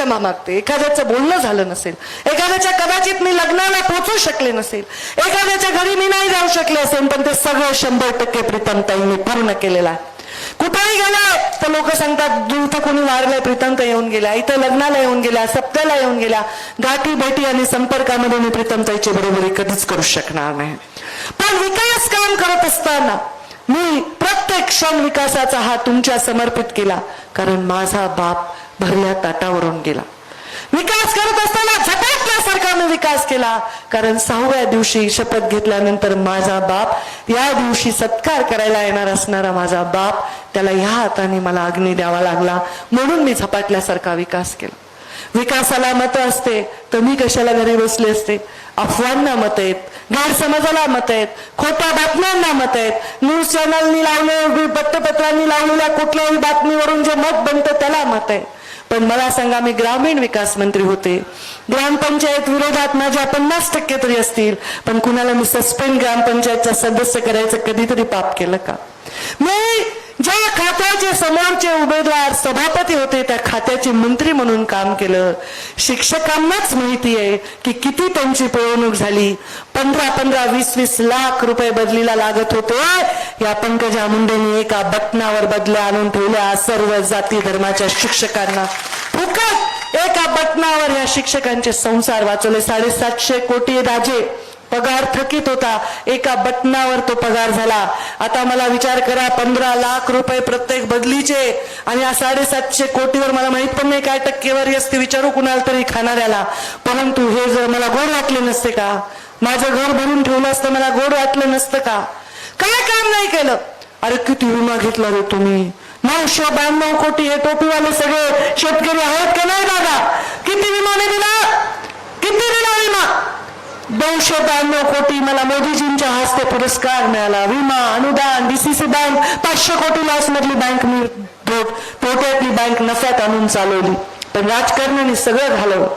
क्षमा मागते एखाद्याचं बोलणं झालं नसेल एखाद्याच्या कदाचित मी लग्नाला पोचू शकले नसेल एखाद्याच्या घरी मी नाही जाऊ शकले असेल पण ते सगळं शंभर टक्के प्रीतमताईंनी पूर्ण केलेलं आहे. कुठेही गेलं तर लोक सांगतात इथं कोणी वारलंय प्रीतमता येऊन गेल्या इथं लग्नाला येऊन गेल्या सप्त्याला येऊन गेल्या गाठी भेटी आणि संपर्कामध्ये मी प्रीतमताईची बरोबरी कधीच करू शकणार नाही. पण विकास काम करत असताना मी प्रत्येक क्षण विकासाचा हा तुमच्या समर्पित केला कारण माझा बाप भरल्या ताटावरून गेला. विकास करत असताना झपाटल्यासारखा मी विकास केला. कारण सहाव्या दिवशी शपथ घेतल्यानंतर माझा बाप या दिवशी सत्कार करायला येणार असणारा माझा बाप त्याला ह्या हाताने मला अग्नी द्यावा लागला. म्हणून मी झपाटल्यासारखा विकास केला. विकासाला मत असते तर मी कशाला घरी बसले असते? अफवांना मत आहेत गैरसमजाला मत आहेत खोट्या बातम्यांना मत आहेत. न्यूज चॅनलनी लावले वृत्तपत्रांनी लावलेल्या कुठल्याही बातमीवरून जे मत बनतं त्याला मत आहे. पण मला सांगा मी ग्रामीण विकास मंत्री होते. ग्रामपंचायत विरोधात माझ्या पन्नास टक्के तरी असतील पण कुणाला मी सस्पेंड ग्रामपंचायतचा सदस्य करायचं कधीतरी पाप केलं का? मी समोरचे उमेदवार सभापती होते त्या खात्याचे मंत्री म्हणून काम केलं. शिक्षकांनाच माहिती आहे की किती त्यांची पिळवणूक झाली. पंधरा पंधरा वीस वीस लाख रुपये बदलीला लागत होते. या पंकजा मुंडेंनी एका बटनावर बदल्या आणून ठेवल्या सर्व जाती धर्माच्या शिक्षकांना. फुकट एका बटनावर या शिक्षकांचे संसार वाचवले. साडेसातशे कोटी राजे पगार थकीत होता. एका बटनावर तो पगार झाला. आता मला विचार करा पंधरा लाख रुपये प्रत्येक बदलीचे आणि या साडेसातशे कोटीवर मला माहीत पण नाही काय टक्केवारी असते. विचारू कुणाला तरी खाणाऱ्याला. परंतु हे जर मला गोड वाटले नसते का? माझं घर भरून ठेवलं असतं मला गोड वाटलं नसतं का? काय काम नाही केलं? अरे किती विमा घेतला रे तुम्ही? नऊशे ब्याण्णव कोटी हे टोपीवाले सगळे शेतकरी आहेत का नाही दादा? किती विमा दिला किती दिला विमा नऊशे ब्याण्णव कोटी मला मोदीजींच्या हस्ते पुरस्कार मिळाला. विमा अनुदान डीसीसी बँक पाचशे कोटी लॉस मधली बँक मी तोट्यातली बँक नफ्यात आणून चालवली. पण राजकारणाने सगळं घालवलं.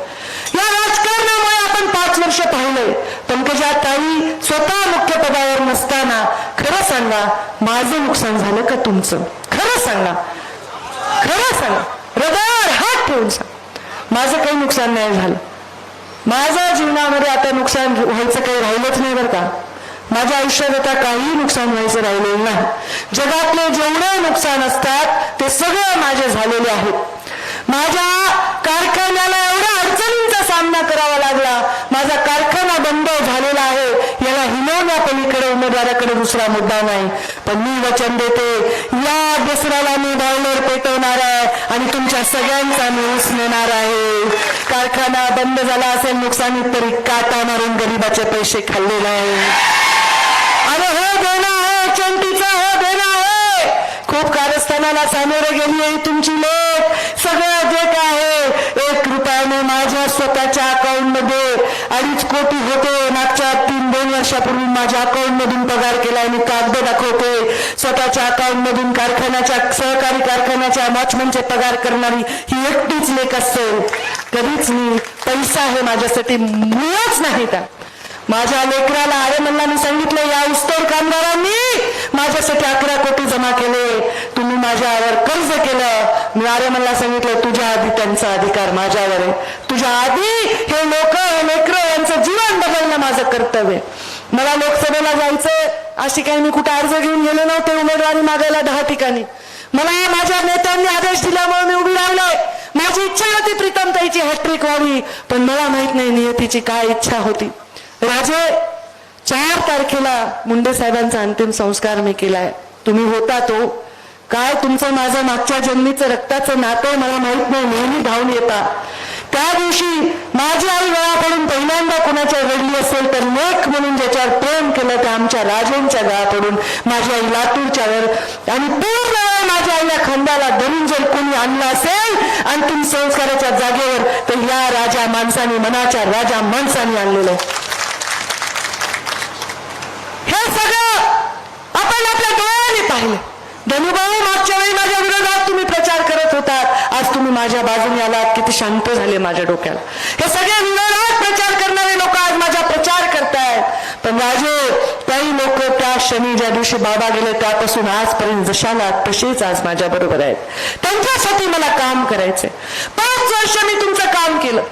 या राजकारणामुळे आपण पाच वर्ष पाहिलंय. पंकजा ताई स्वतः मुख्य पदावर नसताना खरं सांगा माझं नुकसान झालं का तुमचं? खरं सांगा. खरं सांगा. हृदयावर हात ठेवून सांग. माझं काही नुकसान नाही झालं. माझ्या जीवनामध्ये आता नुकसान व्हायचं काही राहिलंच नाही बरं का. माझ्या आयुष्यात आता काही नुकसान व्हायचं राहिलेलं नाही. जगातले जेवढे नुकसान असतात ते सगळे माझे झालेले आहेत. माझ्या कारखान्याला एवढ्या अडचणींचा सामना करावा लागला. माझा कारखाना बंद झालेला आहे याला हिनवण्या उमेदवाराकडे दुसरा मुद्दा नाही. पण मी वचन देते या दसऱ्याला मी बॉयलर पेटवणार आहे आणि तुमच्या सगळ्यांचा मी ऊस आहे. कारखाना बंद झाला असेल नुकसानीत तरी काटा मारून गरीबाचे पैसे खाल्ले नाही अरे हो देणं आहे चंटीचा हो देणं आहे. खूप कारस्थानाला सामोरे गेली आहे तुमची लोक. सगळं जे काय आहे एक रुपयाने माझ्या स्वतःच्या अकाउंटमध्ये अडीच कोटी होते. मागच्या तीन दोन वर्षापूर्वी माझ्या अकाउंट मधून पगार केलाय मी कागद दाखवते स्वतःच्या अकाउंट मधून कारखान्याच्या सहकारी कारखान्याच्या वॉचमनचे पगार करणारी ही एकटीच लेख असेल. कधीच मी पैसा हे माझ्यासाठी मुळच नाही त्या माझ्या लेकराला अरे सांगितलं या उस्तोर कामगारांनी माझ्यासाठी अकरा कोटी जमा केले. तुम्ही माझ्यावर कर्ज केलं. मी अरे सांगितलं तुझ्या आधी त्यांचा अधिकार माझ्यावर आहे. तुझ्या आधी हे लोक हे लेकर यांचं जीवन बदलणं माझं कर्तव्य मला लोकसभेला जायचंय अशी काही मी कुठे अर्ज घेऊन गेले नव्हते उमेदवारी मागायला दहा ठिकाणी. मला माझ्या नेत्यांनी आदेश दिल्यामुळे मी उभी राहिलोय. माझी इच्छा होती प्रीतम ताईची हॅट्रिक व्हावी पण मला माहीत नाही नियतीची काय इच्छा होती. राजे चार तारखेला मुंडे साहेबांचा अंतिम संस्कार मी केलाय. तुम्ही होता तो. काय तुमचं माझं मागच्या जन्मीचं रक्ताचं नातं आहे मला माहीत नाही नेहमी धावून येता. त्या दिवशी माझी आई गळा पडून पहिल्यांदा कुणाच्या रडली असेल तर लेख म्हणून ज्याच्यावर प्रेम केलं त्या आमच्या राजेंच्या गळा पडून माझी आई लातूरच्या वर आणि पूर्ण वेळ माझ्या आईला खंडाला धरून जर कोणी आणलं असेल अंतिम संस्काराच्या जागेवर तर या राजा माणसाने मनाच्या राजा माणसाने आणलेलं हे सगळं आपण आपल्या डोळ्याने पाहिलं. धनुभाऊ मागच्या वेळी माझ्या विरोधात तुम्ही प्रचार करत होतात. आज तुम्ही माझ्या बाजूने आलात. किती शांत झाले माझ्या डोक्याला. हे सगळे विरोधात प्रचार करणारे लोक आज माझा प्रचार करतायत. पण राजे काही लोक त्या क्षणी ज्या दिवशी बाबा गेले त्यापासून आजपर्यंत जशाला तसेच आज माझ्या बरोबर आहेत. त्यांच्यासाठी मला काम करायचंय. पाच वर्ष मी तुमचं काम केलं.